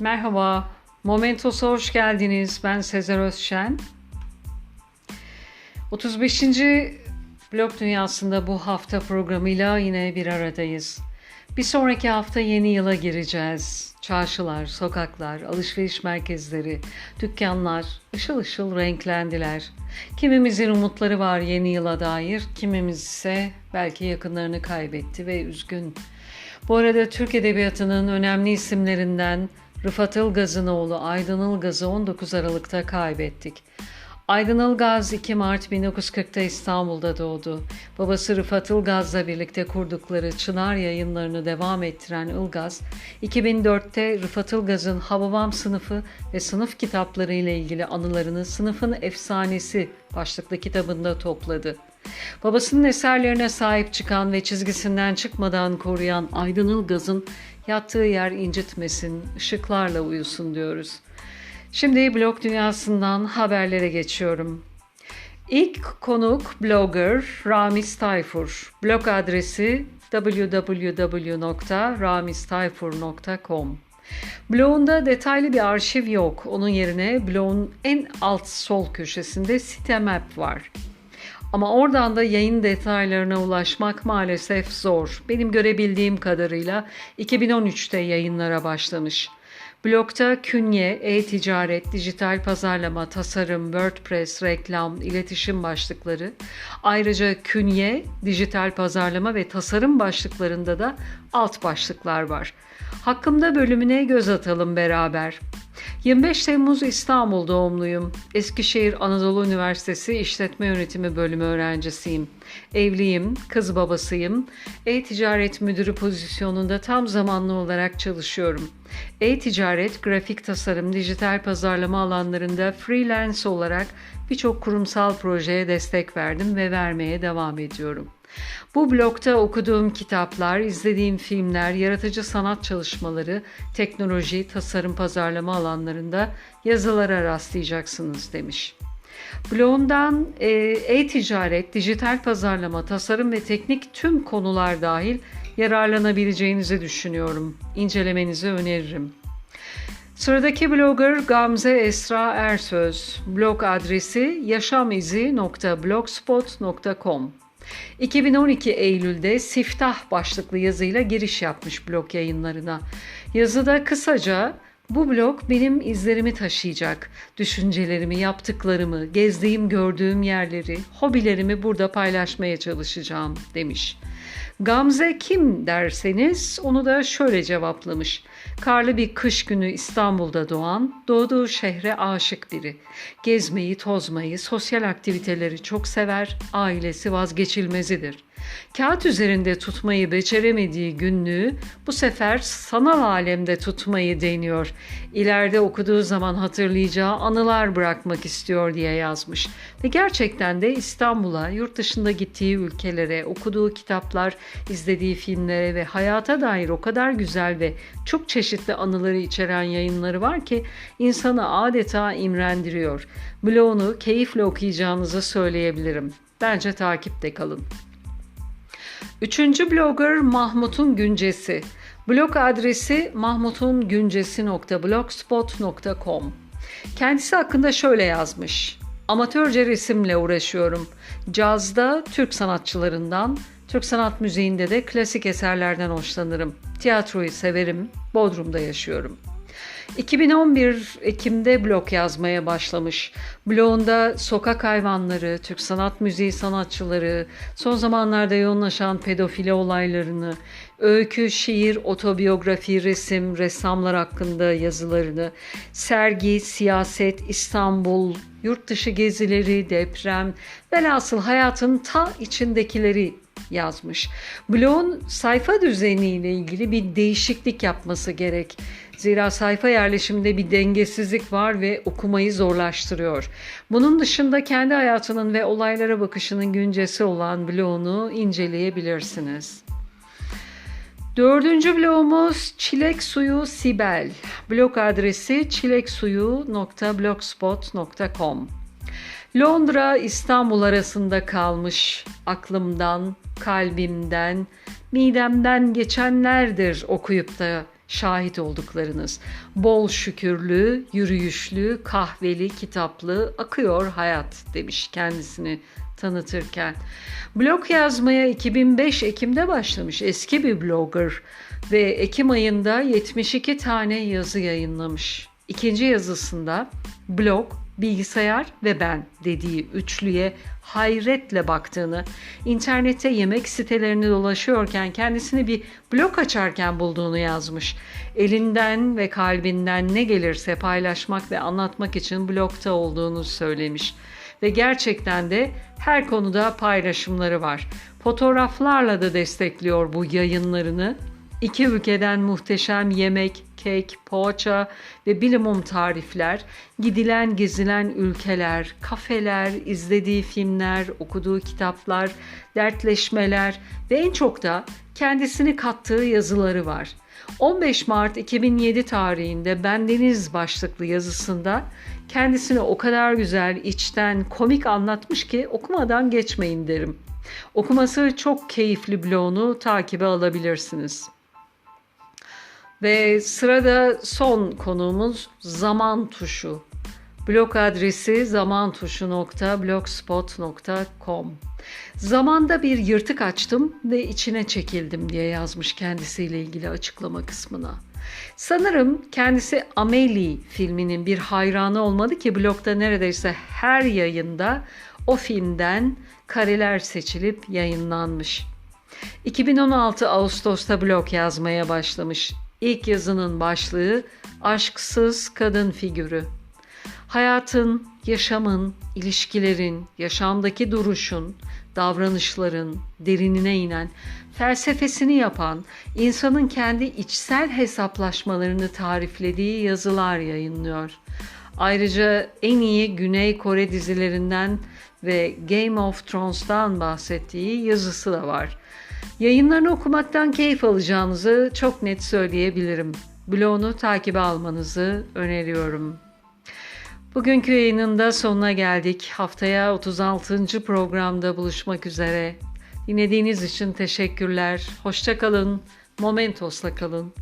Merhaba, Momentos'a hoş geldiniz. Ben Sezer Özşen. 35. Blog Dünyası'nda bu hafta programıyla yine bir aradayız. Bir sonraki hafta yeni yıla gireceğiz. Çarşılar, sokaklar, alışveriş merkezleri, dükkanlar ışıl ışıl renklendiler. Kimimizin umutları var yeni yıla dair, kimimiz ise belki yakınlarını kaybetti ve üzgün. Bu arada Türk Edebiyatı'nın önemli isimlerinden Rıfat Ilgaz'ın oğlu Aydın Ilgaz'ı 19 Aralık'ta kaybettik. Aydın Ilgaz 2 Mart 1940'ta İstanbul'da doğdu. Babası Rıfat Ilgaz'la birlikte kurdukları Çınar yayınlarını devam ettiren Ilgaz, 2004'te Rıfat Ilgaz'ın Hababam sınıfı ve sınıf kitapları ile ilgili anılarını Sınıfın Efsanesi başlıklı kitabında topladı. Babasının eserlerine sahip çıkan ve çizgisinden çıkmadan koruyan Aydın Ilgaz'ın yattığı yer incitmesin, ışıklarla uyusun diyoruz. Şimdi blog dünyasından haberlere geçiyorum. İlk konuk blogger Ramiz Tayfur. Blog adresi www.ramiztayfur.com Blogunda detaylı bir arşiv yok. Onun yerine blogun en alt sol köşesinde site map var. Ama oradan da yayın detaylarına ulaşmak maalesef zor. Benim görebildiğim kadarıyla 2013'te yayınlara başlamış. Blogda künye, e-ticaret, dijital pazarlama, tasarım, WordPress, reklam, iletişim başlıkları, ayrıca künye, dijital pazarlama ve tasarım başlıklarında da alt başlıklar var. Hakkımda bölümüne göz atalım beraber. 25 Temmuz İstanbul doğumluyum. Eskişehir Anadolu Üniversitesi İşletme Yönetimi bölümü öğrencisiyim. Evliyim, kız babasıyım. E-ticaret müdürü pozisyonunda tam zamanlı olarak çalışıyorum. E-ticaret, grafik tasarım, dijital pazarlama alanlarında freelance olarak birçok kurumsal projeye destek verdim ve vermeye devam ediyorum. Bu blogda okuduğum kitaplar, izlediğim filmler, yaratıcı sanat çalışmaları, teknoloji, tasarım, pazarlama alanlarında yazılara rastlayacaksınız demiş. Blogundan e, e-ticaret, dijital pazarlama, tasarım ve teknik tüm konular dahil yararlanabileceğinizi düşünüyorum. İncelemenizi öneririm. Sıradaki blogger Gamze Esra Ersöz. Blog adresi yaşamizi.blogspot.com 2012 Eylül'de Siftah başlıklı yazıyla giriş yapmış blog yayınlarına. Yazıda kısaca bu blog benim izlerimi taşıyacak. Düşüncelerimi, yaptıklarımı, gezdiğim, gördüğüm yerleri, hobilerimi burada paylaşmaya çalışacağım demiş. Gamze kim derseniz onu da şöyle cevaplamış. Karlı bir kış günü İstanbul'da doğan, doğduğu şehre aşık biri. Gezmeyi, tozmayı, sosyal aktiviteleri çok sever, ailesi vazgeçilmezidir. Kağıt üzerinde tutmayı beceremediği günlüğü bu sefer sanal alemde tutmayı deniyor. İleride okuduğu zaman hatırlayacağı anılar bırakmak istiyor diye yazmış. Ve gerçekten de İstanbul'a, yurt dışında gittiği ülkelere, okuduğu kitaplar, izlediği filmlere ve hayata dair o kadar güzel ve çok çeşitli anıları içeren yayınları var ki insanı adeta imrendiriyor. Blogunu keyifle okuyacağınızı söyleyebilirim. Bence takipte kalın. Üçüncü blogger Mahmut'un Güncesi. Blog adresi mahmutungüncesi.blogspot.com Kendisi hakkında şöyle yazmış. Amatörce resimle uğraşıyorum. Cazda Türk sanatçılarından, Türk sanat müziğinde de klasik eserlerden hoşlanırım. Tiyatroyu severim, Bodrum'da yaşıyorum.'' 2011 Ekim'de blog yazmaya başlamış. Blogunda sokak hayvanları, Türk sanat müziği sanatçıları, son zamanlarda yoğunlaşan pedofili olaylarını, öykü, şiir, otobiyografi, resim, ressamlar hakkında yazılarını, sergi, siyaset, İstanbul, yurt dışı gezileri, deprem, velhasıl hayatın ta içindekileri yazmış. Blogun sayfa düzeniyle ilgili bir değişiklik yapması gerek. Zira sayfa yerleşiminde bir dengesizlik var ve okumayı zorlaştırıyor. Bunun dışında kendi hayatının ve olaylara bakışının güncesi olan blogunu inceleyebilirsiniz. Dördüncü blogumuz Çilek Suyu Sibel. Blog adresi çileksuyu.blogspot.com Londra İstanbul arasında kalmış aklımdan, kalbimden, midemden geçenlerdir okuyup da şahit olduklarınız. Bol şükürlü, yürüyüşlü, kahveli, kitaplı akıyor hayat demiş kendisini tanıtırken. Blog yazmaya 2005 Ekim'de başlamış eski bir blogger ve Ekim ayında 72 tane yazı yayınlamış. İkinci yazısında blog, bilgisayar ve ben dediği üçlüye hayretle baktığını, internette yemek sitelerini dolaşıyorken kendisini bir blog açarken bulduğunu yazmış. Elinden ve kalbinden ne gelirse paylaşmak ve anlatmak için blogta olduğunu söylemiş. Ve gerçekten de her konuda paylaşımları var. Fotoğraflarla da destekliyor bu yayınlarını. İki ülkeden muhteşem yemek, kek, poğaça ve bilimum tarifler, gidilen gezilen ülkeler, kafeler, izlediği filmler, okuduğu kitaplar, dertleşmeler ve en çok da kendisini kattığı yazıları var. 15 Mart 2007 tarihinde Bendeniz başlıklı yazısında kendisini o kadar güzel, içten, komik anlatmış ki okumadan geçmeyin derim. Okuması çok keyifli bloğunu takibe alabilirsiniz. Ve sırada son konuğumuz zaman tuşu. Blog adresi zamantuşu.blogspot.com Zamanda bir yırtık açtım ve içine çekildim diye yazmış kendisiyle ilgili açıklama kısmına. Sanırım kendisi Amelie filminin bir hayranı olmadı ki blogda neredeyse her yayında o filmden kareler seçilip yayınlanmış. 2016 Ağustos'ta blog yazmaya başlamış. İlk yazının başlığı Aşksız Kadın Figürü. Hayatın, yaşamın, ilişkilerin, yaşamdaki duruşun, davranışların derinine inen, felsefesini yapan, insanın kendi içsel hesaplaşmalarını tariflediği yazılar yayınlıyor. Ayrıca en iyi Güney Kore dizilerinden ve Game of Thrones'tan bahsettiği yazısı da var. Yayınlarını okumaktan keyif alacağınızı çok net söyleyebilirim. Blogunu takibe almanızı öneriyorum. Bugünkü yayının da sonuna geldik. Haftaya 36. programda buluşmak üzere. Dinlediğiniz için teşekkürler. Hoşça kalın. Momentos'la kalın.